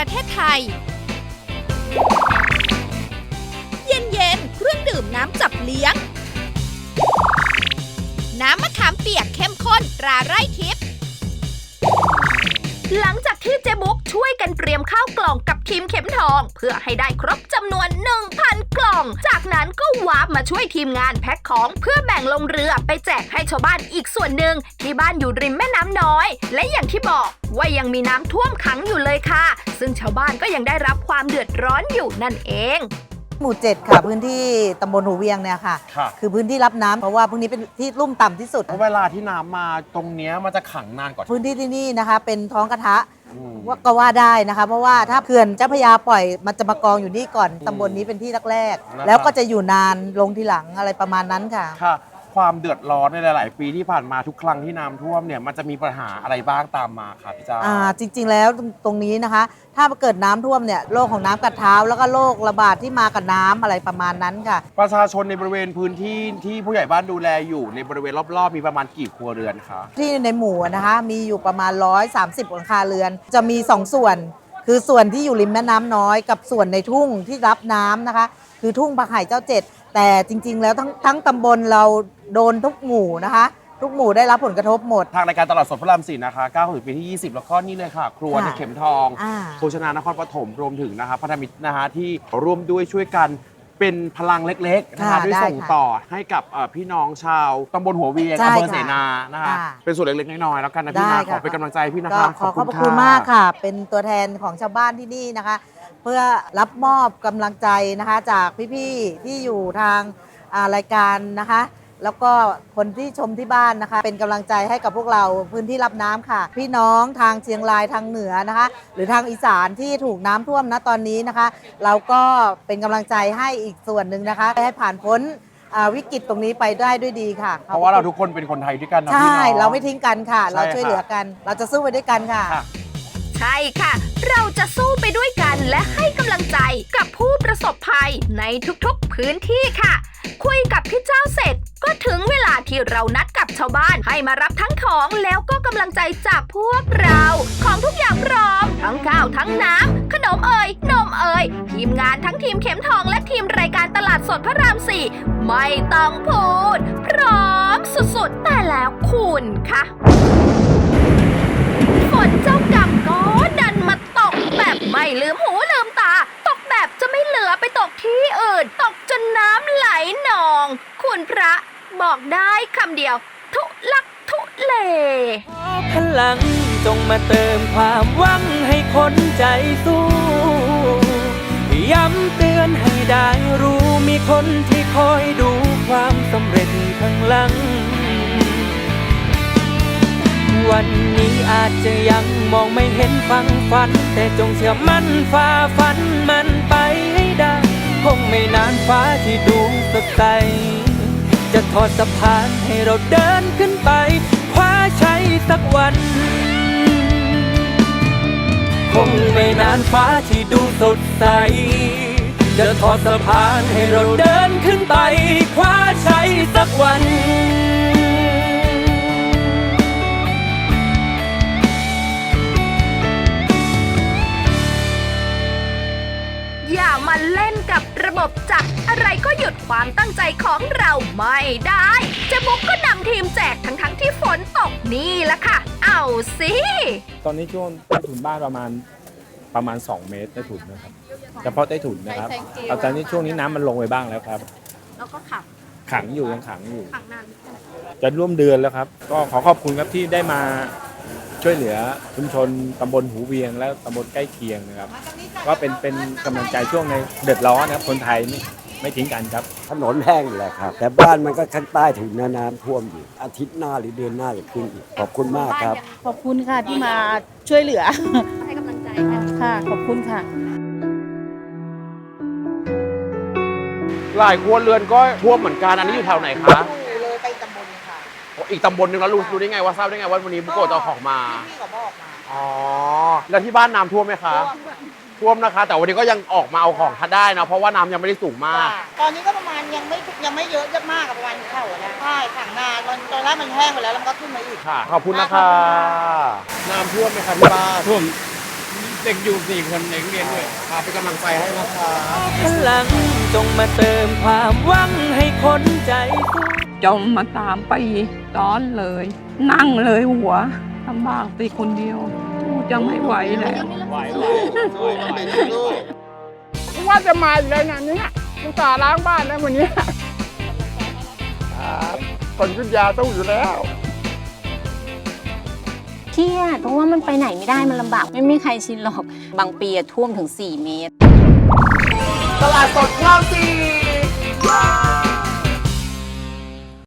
ประเทศไทย เย็นๆ เครื่องดื่มน้ำจับเลี้ยง น้ำมะขามเปียกเข้มข้นตราไร่ท กันเตรียมข้าวกล่องกับทีมเข็มทอง เพื่อให้ได้ครบจำนวน 1,000 กล่อง จากนั้นก็วาร์ปมาช่วยทีมงานแพ็คของเพื่อแบ่งลงเรือไปแจกให้ชาวบ้านอีกส่วนหนึ่งที่บ้านอยู่ริมแม่น้ำน้อย และอย่างที่บอกว่ายังมีน้ำท่วมขังอยู่เลยค่ะ ซึ่งชาวบ้านก็ยังได้รับความเดือดร้อนอยู่นั่นเอง หมู่เจ็ดค่ะ พื้นที่ตำบลหูเวียงเนี่ยค่ะ ค่ะ คือพื้นที่รับน้ำเพราะว่าพื้นนี้เป็นที่ลุ่มต่ำที่สุด เวลาที่น้ำมาตรงเนี้ยมันจะขังนานกว่าพื้นที่ที่นี่นะคะ เป็นท้องกระทะอืม ว่าก็ว่าได้นะคะ เพราะว่าถ้าเขื่อนเจ้าพระยาปล่อยมันจะมากองอยู่นี่ก่อนตำบลนี้เป็นที่แรกนะครับๆแล้วก็จะอยู่นานลงทีหลังอะไรประมาณนั้นค่ะ ค่ะ ความเดือดร้อนในหลาย ๆ ปีที่ผ่านมาทุกครั้งที่น้ำท่วมเนี่ยมันจะมีปัญหาอะไรบ้างตามมาค่ะพี่จ้า อ่าจริงๆแล้วตรงตรงนี้นะคะ ถ้าเกิดน้ำท่วมเนี่ยโรคของน้ำกัดเท้า แล้วก็โรคระบาดที่มากับน้ำอะไรประมาณนั้นค่ะ ประชาชนในบริเวณพื้นที่ที่ผู้ใหญ่บ้านดูแลอยู่ในบริเวณรอบ ๆ มีประมาณกี่ครัวเรือนคะ ที่ในหมู่อะนะคะมีอยู่ประมาณ 130หลังคาเรือน จะมี 2 ส่วน คือส่วนที่อยู่ริมแม่น้ำน้อยกับส่วนในทุ่งที่รับน้ำนะคะ คือทุ่งปะไห่เจ้าเจ็ด แต่จริงๆ แล้วทั้งทั้งตำบลเราโดนทุกหมู่นะคะ ทุกหมู่ได้รับผลกระทบหมด ทางรายการตลาดสดพระรามสี่นะคะก้าวถึงปีที่ 20 แล้วก็นี่เลยค่ะ ครัวค่ะในเข็มทอง อ่า โภชนานครปฐมรวมถึงนะคะพัฒมิตรนะคะที่ร่วมด้วยช่วยกันเป็นพลังเล็กๆนะคะค่ะด้วยได้ส่งค่ะต่อให้กับเอ่อพี่น้องชาวตำบลหัวเวียงใช่อำเภอค่ะเสนานะคะค่ะเป็นส่วนเล็กๆน้อยๆแล้วกันนะพี่ได้นะขค่ะ อเป็นกำลังใจให้พี่นะก็คะขอขอบพระคุณมากค่ะ เป็นตัวแทนของชาวบ้านที่นี่นะคะ เพื่อรับมอบกำลังใจนะคะ จากพี่ๆที่อยู่ทางอ่ารายการนะคะ แล้วก็คนที่ชมที่บ้านนะคะ เป็นกำลังใจให้กับพวกเราพื้นที่รับน้ำค่ะ พี่น้องทางเชียงรายทางเหนือนะคะ หรือทางอีสานที่ถูกน้ำท่วมณตอนนี้นะคะ เราก็เป็นกำลังใจให้อีกส่วนหนึ่งนะคะ ให้ผ่านพ้นอ่าวิกฤตตรงนี้ไปได้ด้วยดีค่ะ เพราะว่าเราทุกคนเป็นคนไทยด้วยกันนะพี่ใช่น้องเราไม่ทิ้งกันค่ะ เราใช่ค่ะช่วยเหลือกัน เราจะสู้ไปด้วยกันค่ะค่ะ ใช่ค่ะ เราจะสู้ไปด้วยกันและให้กำลังใจกับผู้ประสบภัยในทุกๆพื้นที่ค่ะ คุยกับพี่เจ้าเสร็จ ก็ถึงเวลาที่เรานัดกับชาวบ้านให้มารับทั้งของแล้วก็กำลังใจจากพวกเรา ของทุกอย่างพร้อม ทั้งข้าวทั้งน้ำขนมเอ่ยนมเอ่ยทีมงานทั้งทีมเข็มทองและทีมรายการตลาดสดพระรามสี่ไม่ต้องพูด พร้อมสุดๆแต่แล้วคุณค่ะ นเจ้ากรรมก็ดันมาตกแบบไม่ลืมหูลืมตา ตกแบบจะไม่เหลือไปตกที่อื่น ตกจนน้ำไหลนอง คุณพระบอกได้คำเดียว ทุลักทุเล พลังจงมาเติมความหวังให้คนใจสู้ ย้ำเตือนให้ได้รู้มีคนที่คอยดูความสำเร็จข้างหลัง วัน อาจจะยังมองไม่เห็นฟังฝัน แต่จงเชื่อมั่นฝ่าฟันมันไปให้ได้ คงไม่นานฟ้าที่ดูสดใส จะทอดสะพานให้เราเดินขึ้นไปคว้าชัยสักวัน คงไม่นานฟ้าที่ดูสดใส จะทอดสะพานให้เราเดินขึ้นไปคว้าชัยสักวัน ความตั้งใจของเราไม่ได้เจ๊บุ๊กก็นำทีมแจกทั้งๆที่ฝนตกนี่แหละค่ะ เอาสิ ตอนนี้ช่วงใต้ถุนบ้านประมาณประมาณ 2 เมตรใต้ถุนนะครับเฉพาะใต้ถุนนะครับ แต่ตอนนี้ช่วงนี้น้ำมันลงไปบ้างแล้วครับ แล้วก็ขับขังอยู่ยังขังอยู่ ขังนานจะร่วมเดือนแล้วครับ ก็ขอขอบคุณครับที่ได้มาช่วยเหลือชุมชนตำบลหูเวียงและตำบลใกล้เคียงนะครับ ก็เป็นเป็นกำลังใจช่วงในเดือดร้อนนะครับคนไทยไม่ ไม่ทิ้งกันครับ ถนนแห้งอยู่แหละครับ แต่บ้านมันก็ข้างใต้ถึงน้น้ำท่วมอยู่อาทิตย์หน้าหรือเดือนหน้าจะขึ้นอีกขอบคุณมากครับ ขอบคุณค่ะที่มาช่วยเหลือ ให้กำลังใจกันค่ะ ขอบคุณค่ะหลายครัวเรือนก็ท่วมเหมือนกันอันนี้อยู่แถวไหนคะเลยไปตำบลค่ะอีกตำบลหนึ่งแล้วรู้รู้ได้ไงว่าทราบได้ไงว่าวันนี้บุโกะจะเอาของมาพี่ก็บอกมาอ๋อแล้วที่บ้านน้ำท่วมไหมคะ ท่วม นะคะ แต่วันนี้ก็ยังออกมาเอาของทัดได้นะเพราะว่าน้ำยังไม่ได้สูงมาก ตอนนี้ก็ประมาณยังไม่ยังไม่เยอะมากกับประมาณเข่าแล้วใช่ถังนาตอนตอนแรกมันแห้งไปแล้วแล้วมันก็ขึ้นมาอีก ค่ะ ขอบคุณนะคะ น้ำท่วมไหมคะที่บ้านท่วมเด็กอยู่สี่คนเด็กเรียนด้วยครับเป็นกำลังใจให้นะคะพลังจงมาเติมความหวังให้คนใจสู้จมมาตามไปซ้อนเลย นั่งเลยหัวลำบากตีคนเดียวสู้ จะไม่ไหวแล้วว่าจะมาอีกแล้วนะเนี่ยลูกตาห์ล้างบ้านแล้ววันนี้คนขึ้นยาตู้อยู่แล้วเครียดเพราะว่ามันไปไหนไม่ได้มันลำบาก ไม่มีใครชินหรอก บางปีอะท่วมถึง 4 เมตร ตลาดสดคลองสี่